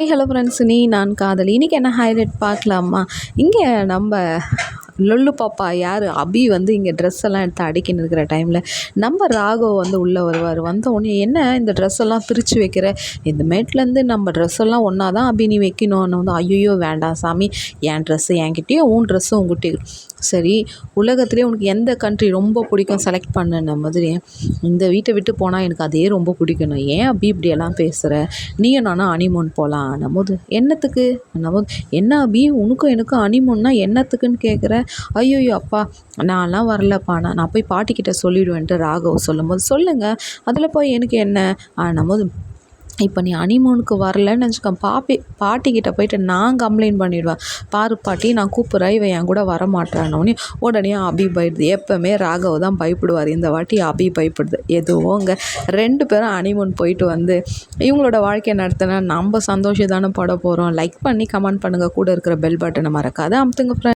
Hello friends நீ நான் காதலி. இன்றைக்கி என்ன ஹைலைட் பார்க்கலாமா? இங்கே நம்ம லொல்லு பாப்பா யார்? அபி வந்து இங்கே ட்ரெஸ் எல்லாம் எடுத்து அடிக்கின்னு இருக்கிற டைமில் நம்ம ராகவ் வந்து உள்ளே வருவார். வந்த உடனே என்ன இந்த ட்ரெஸ் எல்லாம் பிரித்து வைக்கிற? இந்த மேட்லேருந்து நம்ம ட்ரெஸ் எல்லாம் ஒன்றா தான் அபி நீ வைக்கணும்னு வந்து ஐயோ வேண்டாம் சாமி. என் ட்ரெஸ்ஸு என்கிட்டயும் உன் ட்ரெஸ்ஸும் உங்ககிட்டயும் சரி உலகத்துலேயே உனக்கு எந்த கண்ட்ரி ரொம்ப பிடிக்கும்? செலக்ட் பண்ணுன மாதிரி இந்த வீட்டை விட்டு போனால் எனக்கு அதே ரொம்ப பிடிக்கணும் ஏன் அபி இப்படியெல்லாம் பேசுகிற நீயும் நானும் அனிமோன் போகலாம் போது என்னத்துக்கு? நம்ம என்ன அபி? உனக்கும் எனக்கும் அனிமோன்னா என்னத்துக்குன்னு கேட்குற ஐயையோ அப்பா நான்லாம் வரலப்பா. நான் நான் போய் பாட்டிக்கிட்ட சொல்லிவிடுவேன்ட்டு ராகவ் சொல்லும்போது சொல்லுங்கள் அதில் போய் எனக்கு என்ன? ஆனம்போது இப்போ நீ அனிமோனுக்கு வரலன்னு வச்சுக்கோ பாப்பி பாட்டிக்கிட்ட போயிட்டு நான் கம்ப்ளைண்ட் பண்ணிடுவேன். பாரு பாட்டி நான் கூப்பிட்றேன் இவன் என் கூட வரமாட்டானோன்னு உடனே அபி பயப்படுது. எப்போவுமே ராகவ் தான் பயப்படுவார். இந்த வாட்டி அபி பயப்படுது. எதுவோங்க ரெண்டு பேரும் அனிமோன் போயிட்டு வந்து இவங்களோட வாழ்க்கையை நடத்தினா நம்ம சந்தோஷம் தானே பட போகிறோம் லைக் பண்ணி கமெண்ட் பண்ணுங்கள் கூட இருக்கிற பெல் பட்டனை மறக்காத. அமுத்துங்க ஃப்ரெண்ட்